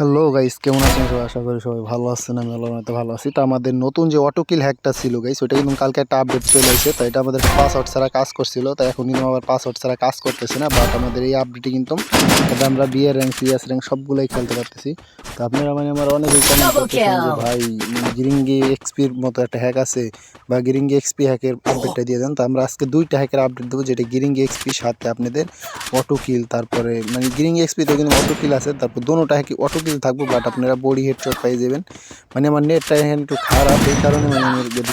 Hello guys কেমন আছেন সবাই? আশা করি সবাই ভালো আছেন আমি আল্লাহর মতো ভালো আছি। তো আমাদের নতুন যে অটোকিল হ্যাকটা ছিল গাইস ওটা কিন্তু কালকে একটা আপডেট চলে এসেছে তো এটা আমাদের পাসওয়ার্ড ছাড়া কাজ করছিল তো এখন কিন্তু আবার পাসওয়ার্ড ছাড়া কাজ করতেছে না বাট আমাদের এই আপডেটে কিন্তু এটা আমরা বিয়ের র্যাঙ্ক সিএস র্যাঙ্ক সবগুলোই খেলতে পারতেছি। তো আপনারা মানে আমার অনেক কমেন্ট করতেছেন যে ভাই গিরিঙ্গি এক্সপির মতো একটা হ্যাক আছে বা গিরিঙ্গি এক্সপি হ্যাকের আপডেটটা দিয়ে দেন। তো আমরা আজকে দুইটা হ্যাকের আপডেট দেবো যেটা গিরিঙ্গি এক্সপির সাথে আপনাদের অটোকিল তারপরে মানে গিরিঙ্গি এক্সপিতে কিন্তু অটোকিল আছে তারপর দোনোটা হ্যাকি অটো কিল থাকবে বাট আপনারা বডি হেডশট পাই যাবেন মানে আমার নেটটা এখানে একটু খারাপ এই কারণে মানে আমার বডি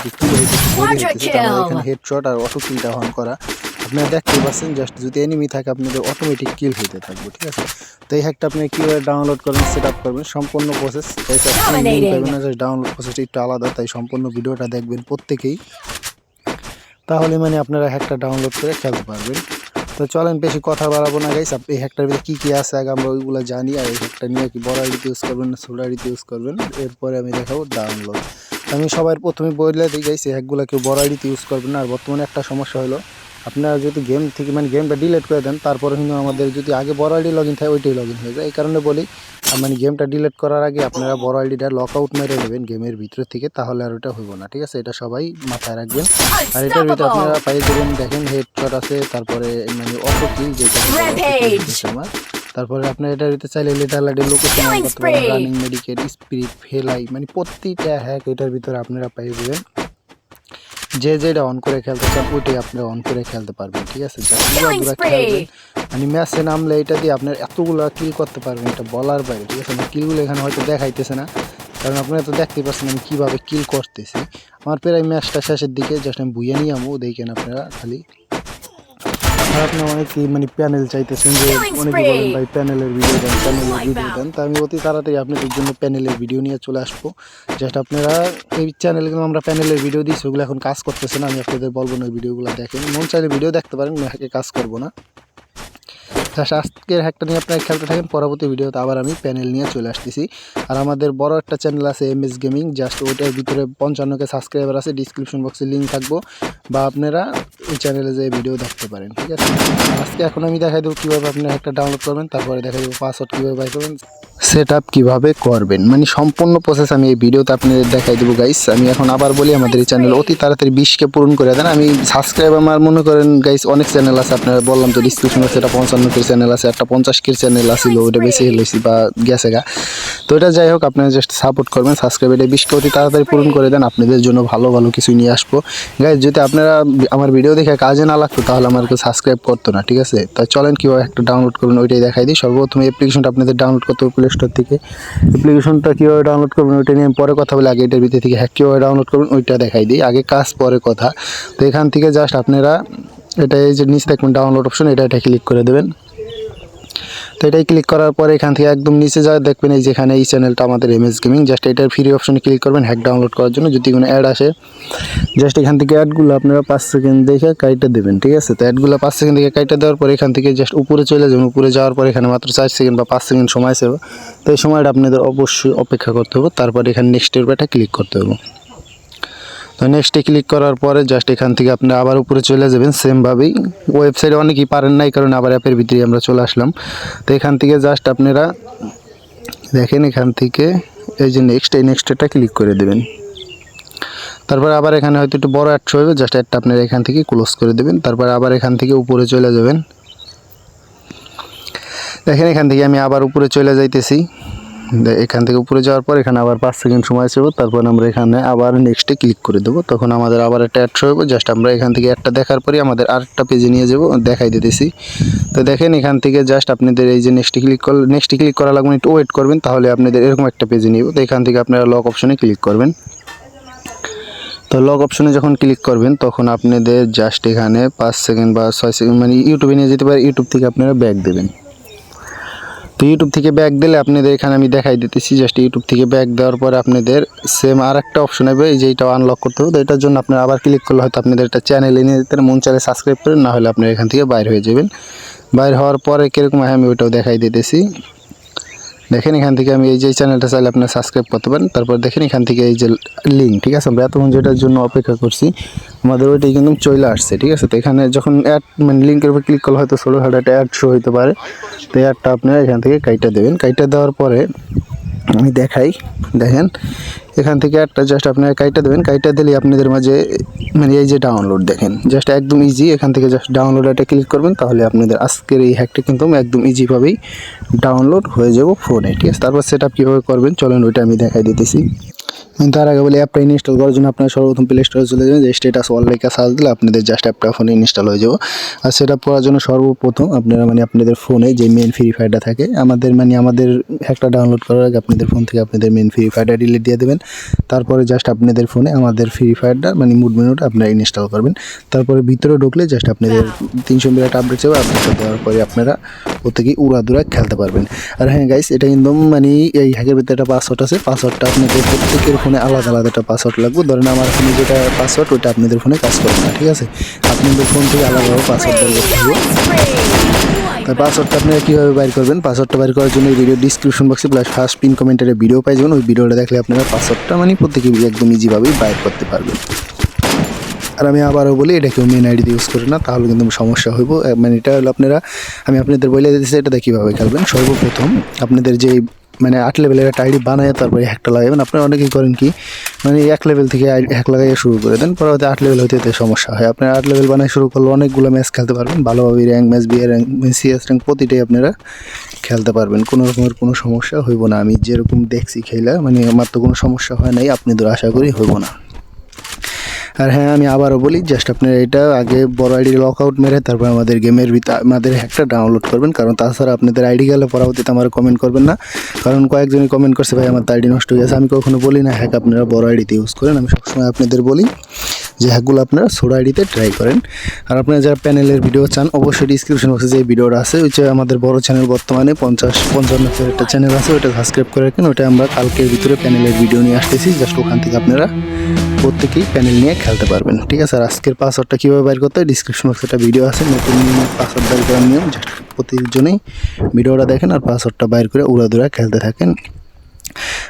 আমার kill. এখানে হেডশট আর অটো কিলটা অন করা। আপনারা দেখতে পাচ্ছেন জাস্ট যদি এনিমি থাকে আপনাদের অটোমেটিক কিল হইতে থাকবে ঠিক আছে? তো এই হ্যাকটা আপনি কীভাবে ডাউনলোড করবেন সেট আপ করবেন সম্পূর্ণ প্রসেস Dominating. ডাউনলোড প্রসেসটা একটু আলাদা তাই সম্পূর্ণ ভিডিওটা দেখবেন প্রত্যেকেই। তাহলে মানে আপনারা হ্যাকটা ডাউনলোড করে খেলতে পারবেন। তো চলেন বেশি কথা বাড়াবো না গাইস এই হ্যাকটার ভিতরে কী কী আছে, আগে আমরা ওইগুলো জানি, আর এই হ্যাকটা নিয়ে কি বড় আড়িতে ইউজ করবেন, না ছোটো আড়িতে ইউজ করবেন, এরপরে আমি দেখাবো ডাউনলোড আমি সবার প্রথমে বলে দিই গাইস এই হ্যাকগুলো কেউ বড় আড়িতে ইউজ করবেন না। আর বর্তমানে একটা সমস্যা হলো, আপনারা যদি গেম থেকে মানে গেমটা ডিলিট করে দেন, তারপরে কিন্তু আমাদের যদি আগে বড় আইডি লগ ইন থাকে, ওইটাই লগ ইন হয়ে যায়। এই কারণে বলি মানে গেমটা ডিলিট করার আগে আপনারা বড় আইডিটা লক আউট মেরে নেবেন গেমের ভিতর থেকে তাহলে আর ওটা হইব না ঠিক আছে? এটা সবাই মাথায় রাখবেন। আর এটার ভিতরে আপনারা পাই যাবেন দেখেন হেডশট আছে তারপরে মানে অটো কিল যেটা আমার। তারপরে আপনার এটার ভিতরে চাইলে লেটার লাইডে লোকেশন রানিং মেডিকেট স্পিরিট ফেলাই মানে প্রতিটা হ্যাক এটার ভিতরে আপনারা পাই যাবেন যে যেটা অন করে খেলতে চান ওইটাই আপনারা অন করে খেলতে পারবেন ঠিক আছে? মানে ম্যাচে নামলে এটা দিয়ে আপনার এতগুলো কিল করতে পারবেন এটা বলার বাইরে ঠিক আছে? কিলগুলো এখানে হয়তো দেখাইতেছে না কারণ আপনারা তো দেখতে পাচ্ছেন আমি কীভাবে কিল করতেছি। আমার প্রায় ম্যাচটা শেষের দিকে জাস্ট আমি বুঝে নিয়ে আমো দেখেন আপনারা খালি আর আপনি অনেকেই মানে প্যানেল চাইতেছেন যে অনেকে বলেন ভাই প্যানেলের ভিডিও দেন প্যানেলের ভিডিও দেন। তা আমি অতি তাড়াতাড়ি আপনাদের জন্য প্যানেলের ভিডিও নিয়ে চলে আসব। জাস্ট আপনারা এই চ্যানেলে কিন্তু আমরা প্যানেলের ভিডিও দিই সেগুলো এখন কাজ করতেছে না আমি আপনাদের বলব না ওই ভিডিওগুলো দেখেন। মন চাইলে ভিডিও দেখতে পারেন হ্যাকে কাজ করব না। জাস্ট আজকের হ্যাকটা নিয়ে আপনারা খেলতে থাকেন পরবর্তী ভিডিওতে আবার আমি প্যানেল নিয়ে চলে আসতেছি। আর আমাদের বড় একটা চ্যানেল আছে এম এস গেমিং জাস্ট ওইটার ভিতরে পঞ্চান্নকে সাবস্ক্রাইবার আছে ডিসক্রিপশন বক্সে লিঙ্ক থাকব। বা আপনারা ওই চ্যানেলে যে ভিডিও দেখতে পারেন, ঠিক আছে? আজকে এখন আমি দেখাই দেবো কীভাবে আপনারা একটা ডাউনলোড করবেন, তারপরে দেখাই দেবো পাসওয়ার্ড কীভাবে বাই করবেন সেট আপ কীভাবে করবেন। মানে সম্পূর্ণ প্রসেস আমি এই ভিডিওতে আপনাদের দেখাই দেবো গাইস আমি এখন আবার বলি, আমাদের এই চ্যানেল অতি তাড়াতাড়ি বিশকে পূরণ করে দেন। আমি সাবস্ক্রাইব আমার, মনে করেন গাইস অনেক চ্যানেল আছে, আপনারা বললাম তো ডিসক্রিপশন বক্সে এটা পঞ্চান্ন কের চ্যানেল আছে, একটা পঞ্চাশ কের চ্যানেল আছিল, ওইটা বেশি হেলেছি বা গেছে গা। তো এটা যাই হোক, আপনারা জাস্ট সাপোর্ট করবেন সাবস্ক্রাইব এটা বিশকে অতি তাড়াতাড়ি পূরণ করে দেন, আপনাদের জন্য ভালো ভালো কিছু নিয়ে আসব। গাইস যদি আপনারা আমার ভিডিও দেখে কাজে না লাগতো, তাহলে আমার কেউ সাবস্ক্রাইব করতো না, ঠিক আছে? তাই চলেন কীভাবে একটা ডাউনলোড করুন ওইটাই দেখাই দিই। সর্বপ্রথম অ্যাপ্লিকেশনটা আপনাদের ডাউনলোড করতে হবে প্লে স্টোর থেকে। অ্যাপ্লিকেশনটা কীভাবে ডাউনলোড করবেন, ওইটা নিয়ে পরে কথা বলে, আগে এটার ভিতরে থেকে হ্যাক কীভাবে ডাউনলোড করবেন, ওইটা দেখাই দিই। আগে কাজ, পরে কথা। তো এখান থেকে জাস্ট আপনারা, এটা এই যে নিচে দেখবেন ডাউনলোড অপশন এটা এটা ক্লিক করে দেবেন। তো এটাই ক্লিক করার পরে এখান থেকে একদম নিচে যা দেখবেন এই যেখানে এই চ্যানেলটা আমাদের এম এস গেমিং জাস্ট এটার ফ্রি অপশনে ক্লিক করবেন হ্যাক ডাউনলোড করার জন্য যদি কোনো অ্যাড আসে। জাস্ট এখান থেকে অ্যাডগুলো আপনারা পাঁচ সেকেন্ড দেখে কাইটা দেবেন, ঠিক আছে? তো অ্যাডগুলো পাঁচ সেকেন্ড দেখে কাইটা দেওয়ার পর এখান থেকে জাস্ট উপরে চলে যাবেন, উপরে যাওয়ার পর এখানে মাত্র চার সেকেন্ড বা পাঁচ সেকেন্ড সময় ছিল তো এই সময়টা আপনাদের অবশ্যই অপেক্ষা করতে হবে, তারপর এখানে নেক্সটের ব্যাটা ক্লিক করতে হবে। তো নেক্সটে ক্লিক করার পরে জাস্ট এখান থেকে আপনি আবার উপরে চলে যাবেন সেমভাবেই ওয়েবসাইটে অনেকেই পারেন না এই কারণে আবার অ্যাপের ভিতরে আমরা চলে আসলাম। তো এখান থেকে জাস্ট আপনারা দেখেন এখান থেকে, এই যে নেক্সট এই নেক্সটটা ক্লিক করে দেবেন। তারপর আবার এখানে হয়তো একটু বড় অ্যাড হবে জাস্ট অ্যাডটা আপনারা এখান থেকে ক্লোজ করে দেবেন। তারপর আবার এখান থেকে উপরে চলে যাবেন। দেখেন এখান থেকে আমি আবার উপরে চলে যাইতেছি। এখান থেকে উপরে যাওয়ার পর এখানে আবার পাঁচ সেকেন্ড সময় ছিল তারপর আমরা এখানে আবার নেক্সটে ক্লিক করে দেবো। তখন আমাদের আবার একটা অ্যাড শো হবে জাস্ট আমরা এখান থেকে একটা দেখার পরে আমাদের আরেকটা পেজে নিয়ে যাব, দেখাই দিতেছি। তো দেখেন এখান থেকে জাস্ট আপনাদের এই যে নেক্সটে ক্লিক করলে নেক্সটে ক্লিক করা লাগবে একটু ওয়েট করবেন, তাহলে আপনাদের এরকম একটা পেজে নিব তো এখান থেকে আপনারা লক অপশনে ক্লিক করবেন। তো লক অপশনে যখন ক্লিক করবেন, তখন আপনাদের জাস্ট এখানে পাঁচ সেকেন্ড বা ছয় সেকেন্ড মানে ইউটিউবে নিয়ে যেতে পারে ইউটিউব থেকে আপনারা ব্যাক দেবেন। তো ইউটিউব থেকে ব্যাক দিলে আপনাদের এখানে আমি দেখাই দিতেছি জাস্ট ইউটিউব থেকে ব্যাক দেওয়ার পরে আপনাদের সেম আর একটা অপশন হবে যে এটা আনলক করতে হবে। তো এটার জন্য আপনারা আবার ক্লিক করলে হয়তো আপনাদের একটা চ্যানেল নিয়ে যেতে মন চ্যানেল সাবস্ক্রাইব করেন না হলে আপনারা এখান থেকে বাইর হয়ে যাবেন। বাইর হওয়ার পরে কীরকম আমি ওইটাও দেখাই দিতেছি। দেখেন এখান থেকে আমি এই যে চ্যানেলটা চাইলে আপনার সাবস্ক্রাইব করতে পারেন। তারপর দেখেন এখান থেকে এই যে লিঙ্ক ঠিক আছে? আমরা এতক্ষণ যেটার জন্য অপেক্ষা করছি, আমাদের ওইটাই কিন্তু চলে আসছে, ঠিক আছে? তো এখানে যখন অ্যাড মানে লিঙ্কের উপর ক্লিক করলে হয়তো ষোলো হাজার একটা অ্যাড শো হতে পারে। তো অ্যাডটা আপনারা এখান থেকে কাইটা দেবেন। কাইটা দেওয়ার পরে আমি দেখাই। দেখেন এখান থেকে একটা জাস্ট আপনারা কাইটা দেবেন। কাইটা দিলে আপনাদের মাঝে মানে এই যে ডাউনলোড দেখেন জাস্ট একদম ইজি এখান থেকে জাস্ট ডাউনলোড একটা ক্লিক করবেন, তাহলে আপনাদের আজকের এই হ্যাকটা কিন্তু একদম ইজিভাবেই ডাউনলোড হয়ে যাব ফোনে ঠিক আছে? তারপর সেট আপ কীভাবে করবেন, চলেন ওইটা আমি দেখাই দিতেছি। তার আগে বলি অ্যাপটা ইনস্টল করার জন্য আপনার সর্বপ্রথম প্লে স্টোরে চলে যাবেন যে স্টেটাস অল লেখা সার্চ দিলে আপনাদের জাস্ট অ্যাপটা ফোনে ইনস্টল হয়ে যাব। আর সেটা করার জন্য সর্বপ্রথম আপনারা মানে আপনাদের ফোনে যে মেন ফ্রি ফায়ারটা থাকে আমাদের মানে আমাদের একটা ডাউনলোড করার আগে আপনাদের ফোন থেকে আপনাদের মেন ফ্রি ফায়ারটা ডিলিট দিয়ে দেবেন। তারপরে জাস্ট আপনাদের ফোনে আমাদের ফ্রি ফায়ারটা মানে মুড মেনুটা আপনারা ইনস্টল করবেন। তারপরে ভিতরে ঢুকলে জাস্ট আপনাদের তিনশো মিনিট আপডেট যাবে আপডেট দেওয়ার পরে আপনারা প্রত্যেকেই উড়াদুরা খেলতে পারবেন। আর হ্যাঁ গাইস এটা একদম মানে এই হ্যাকের ভিতরে একটা পাসওয়ার্ড আছে পাসওয়ার্ডটা আপনাদের প্রত্যেকের ফোনে আলাদা আলাদা একটা পাসওয়ার্ড লাগবে। ধরেন আমার ফোনে যেটা পাসওয়ার্ড ওইটা আপনাদের ফোনে কাজ করবে না, ঠিক আছে? আপনাদের ফোন থেকে আলাদাভাবে পাসওয়ার্ড তার পাসওয়ার্ডটা আপনারা কীভাবে বাইর করবেন? পাসওয়ার্ডটা বাইর করার জন্য ভিডিও ডিসক্রিপশন বক্সে প্লাস ফার্স্ট পিন কমেন্টারে ভিডিও পাই যাবেন। ওই ভিডিওটা দেখলে আপনারা পাসওয়ার্ডটা মানে প্রত্যেকে একদম ইজিভাবেই বাইর করতে পারবেন। আর আমি আবারও বলি, এটা কেউ মেন আইডি ইউজ করে না, তাহলে কিন্তু সমস্যা হইব। মানে এটা হলো আপনারা, আমি আপনাদের বলে দিতেছি এটাতে কীভাবে খেলবেন? সর্বপ্রথম আপনাদের যে মানে আট লেভেলের একটা আইডি বানায় তারপরে হ্যাকটা লাগাবেন আপনি অনেকেই করেন কি মানে এক লেভেল থেকে হ্যাক লাগাইয়ে শুরু করে দেন, পরবর্তী আট লেভেল হতে সমস্যা হয়। আপনি আট লেভেল বানায় শুরু করলে অনেকগুলো ম্যাচ খেলতে পারবেন, ভালোভাবে র্যাঙ্ক ম্যাচ বিয়ে র্যাঙ্ক সিএস র্যাঙ্ক প্রতিটাই আপনারা খেলতে পারবেন। কোনো রকমের কোনো সমস্যা হইব না। আমি যেরকম দেখছি খেলা মানে আমার তো কোনো সমস্যা হয় নাই আপনাদের আশা করি হইব না। আর হ্যাঁ আমি আবারও বলি জাস্ট আপনারা এটা আগে বড় আইডি লক আউট মেরে তারপর আমাদের গেমের ভিতরে, আমাদের হ্যাকটা ডাউনলোড করবেন। কারণ তাছাড়া আপনাদের আইডি গেলে পরবর্তীতে আমার কমেন্ট করবেন না। কারণ কয়েকজনই কমেন্ট করছে, ভাই, আমার আইডি নষ্ট হয়ে গেছে। আমি কখনো বলি না, হ্যাক, আপনারা বড় আইডিতে ইউজ করেন। আমি সবসময় আপনাদের বলি। যে হ্যাকগুলো আপনারা ছোটো আইডিতে ট্রাই করেন। আর আপনারা যারা প্যানেলের ভিডিও চান, অবশ্যই ডিসক্রিপশন বক্সে যে ভিডিওটা আছে, ওই যে আমাদের বড় চ্যানেল বর্তমানে পঞ্চাশ, পঞ্চান্ন একটা চ্যানেল আছে ওটা সাবস্ক্রাইব করে রাখেন। ওটা আমরা কালকের ভিতরে প্যানেলের ভিডিও নিয়ে আসতেছি জাস্ট ওখান থেকে আপনারা প্রত্যেকেই প্যানেল নিয়ে খেলতে পারবেন। ঠিক আছে? আর আজকের পাসওয়ার্ডটা কীভাবে বাইর করতে হয়? ডিসক্রিপশন বক্সে একটা ভিডিও আছে, নতুন পাসওয়ার্ড বাইর করার নিয়ম জাস্ট প্রতিজনেই ভিডিওটা দেখেন আর পাসওয়ার্ডটা বাইর করে উড়াদুরা খেলতে থাকেন।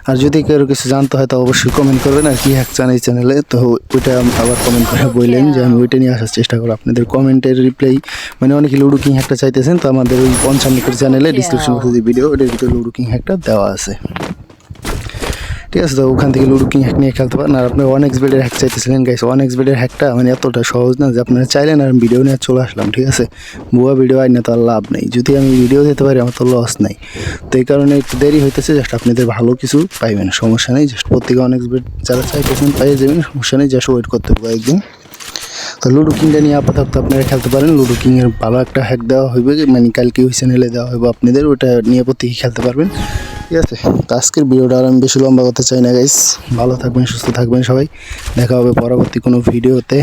আর যদি কেউ কিছু জানতে হয় তো অবশ্যই কমেন্ট করবেন। আর কি হ্যাক চান এই চ্যানেলে তো ওইটা আবার কমেন্ট করে বললেন যে আমি ওইটা নিয়ে আসার চেষ্টা করব। আপনাদের কমেন্টের রিপ্লাই মানে অনেকে লুডু কিং হ্যাকটা চাইতেছেন তো আমাদের ওই পঞ্চান্নকের চ্যানেলে ডিসক্রিপশন ভিডিও ওটার ভিতরে লুডু কিং হ্যাকটা দেওয়া আছে। ঠিক আছে, তো ওখান থেকে লুডো কিং হ্যাক নিয়ে খেলতে পারেন। আর আপনি ওয়ান এক্স বেডের হ্যাক চাইতেছিলেন গাইস ওয়ান এক্স বেডের হ্যাকটা মানে এতটা সহজ না যে আপনারা চাইলেন আর ভিডিও নিয়ে চলে আসলাম, ঠিক আছে? ভুয়া ভিডিও আইনে তো আর লাভ নেই। যদি আমি ভিডিও দিতে পারি, আমার তো লস নেই। তো এই কারণে একটু দেরি হইতেছে জাস্ট আপনাদের ভালো কিছু পাইবেন, সমস্যা নেই। জাস্ট প্রত্যেকে অনেক বেড যারা চাইতেছেন, পাইয়ে যাবেন সমস্যা নেই। জাস্ট ওয়েট করতে হবে একদিন। তো লুডো কিংটা নিয়ে আপাতত আপনারা খেলতে পারেন। লুডো কিংয়ের ভালো একটা হ্যাক দেওয়া হইবে মানে কালকে ওই চ্যানেলে দেওয়া হবে আপনাদের ওটা নিয়ে প্রত্যেকে খেলতে পারবেন। ঠিক আছে? তো আজকের ভিডিওটা আর আমি বেশি লম্বা করতে চাই না গাইস ভালো থাকবেন, সুস্থ থাকবেন সবাই। দেখা হবে পরবর্তী কোনো ভিডিওতে।